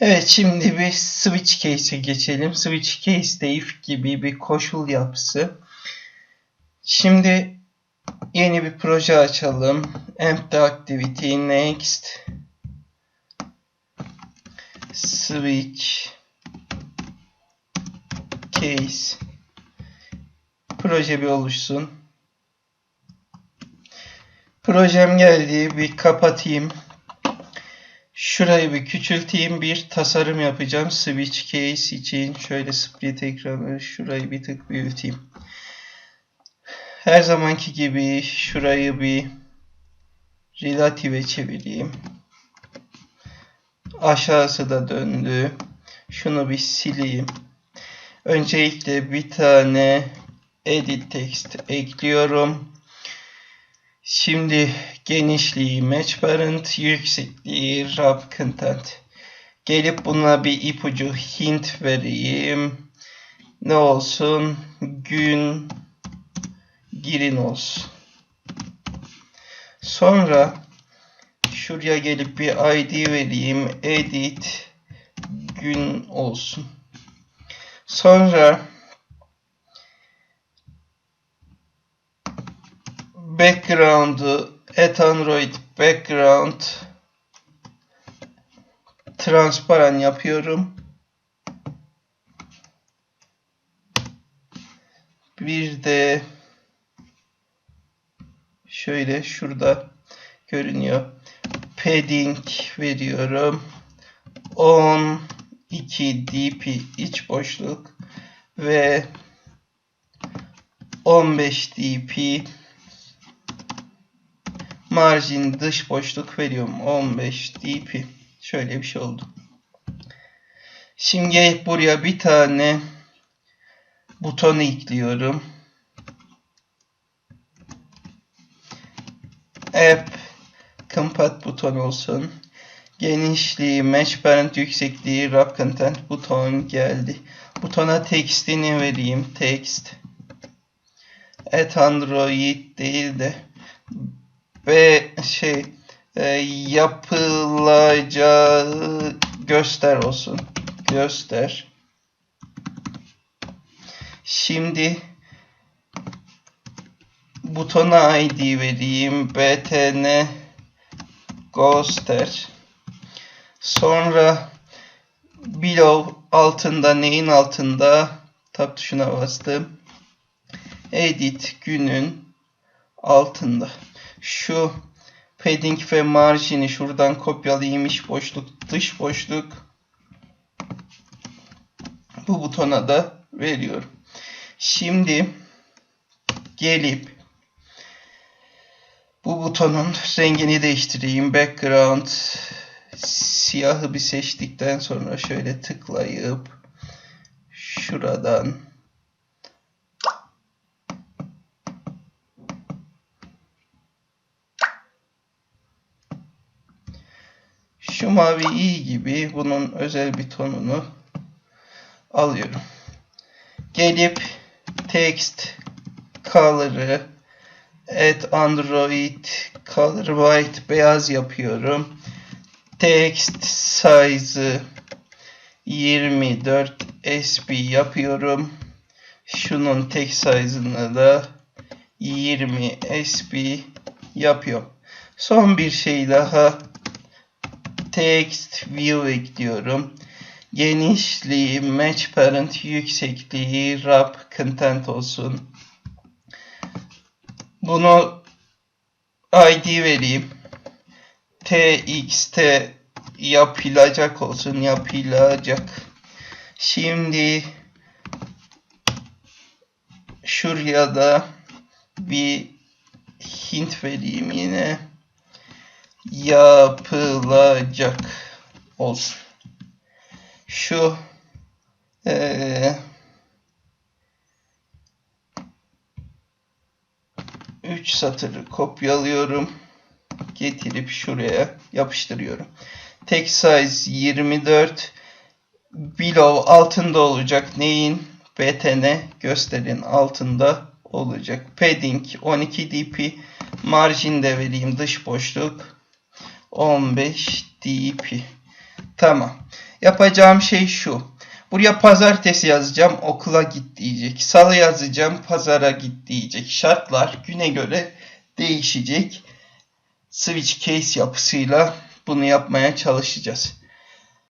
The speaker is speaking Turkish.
Evet şimdi bir switch case'e geçelim. Switch case de if gibi bir koşul yapısı. Şimdi yeni bir proje açalım. Empty activity next switch case proje bir oluşsun. Projem geldi. Bir kapatayım. Şurayı bir küçülteyim. Bir tasarım yapacağım. Switch case için şöyle split ekranı şurayı bir tık büyüteyim. Her zamanki gibi şurayı bir relative çevireyim. Aşağısı da döndü. Şunu bir sileyim. Öncelikle bir tane edit text ekliyorum. Şimdi genişliği match parent, yüksekliği wrap content. Gelip buna bir ipucu hint vereyim. Ne olsun? Gün girin olsun. Sonra şuraya gelip bir ID vereyim. Edit gün olsun. Sonra background'u at Android background transparan yapıyorum. Bir de şöyle şurada görünüyor. Padding veriyorum. 10 2 dp iç boşluk ve 15 dp margin dış boşluk veriyorum. 15 dp şöyle bir şey oldu. Şimdi buraya bir tane butonu ekliyorum. App compat buton olsun. Genişliği match parent yüksekliği wrap content buton geldi. Butona textini vereyim. Text. At android değil de ve şey e, yapılacağı göster olsun. Göster. Şimdi butona ID vereyim. btn göster. Sonra below altında neyin altında tab tuşuna bastım. Edit günün altında şu padding ve marjini şuradan kopyalayayım iç boşluk dış boşluk bu butona da veriyorum. Şimdi gelip bu butonun rengini değiştireyim. Background siyahı bir seçtikten sonra şöyle tıklayıp şuradan Şu mavi iyi gibi bunun özel bir tonunu alıyorum. Gelip text color'ı at android color white beyaz yapıyorum. Text size'ı 24 sb yapıyorum. Şunun text size'ını da 20 sb yapıyorum. Son bir şey daha text view ekliyorum. Genişliği match parent yüksekliği wrap content olsun. Bunu id vereyim. txt yapılacak olsun yapılacak. Şimdi şuraya da bir hint vereyim yine yapılacak olsun. Şu ee, üç satırı kopyalıyorum. Getirip şuraya yapıştırıyorum. Text size 24 below altında olacak. Neyin? btn gösterin altında olacak. Padding 12 dp margin de vereyim dış boşluk 15 dp. Tamam. Yapacağım şey şu. Buraya pazartesi yazacağım okula git diyecek. Salı yazacağım pazara git diyecek. Şartlar güne göre değişecek. Switch case yapısıyla bunu yapmaya çalışacağız.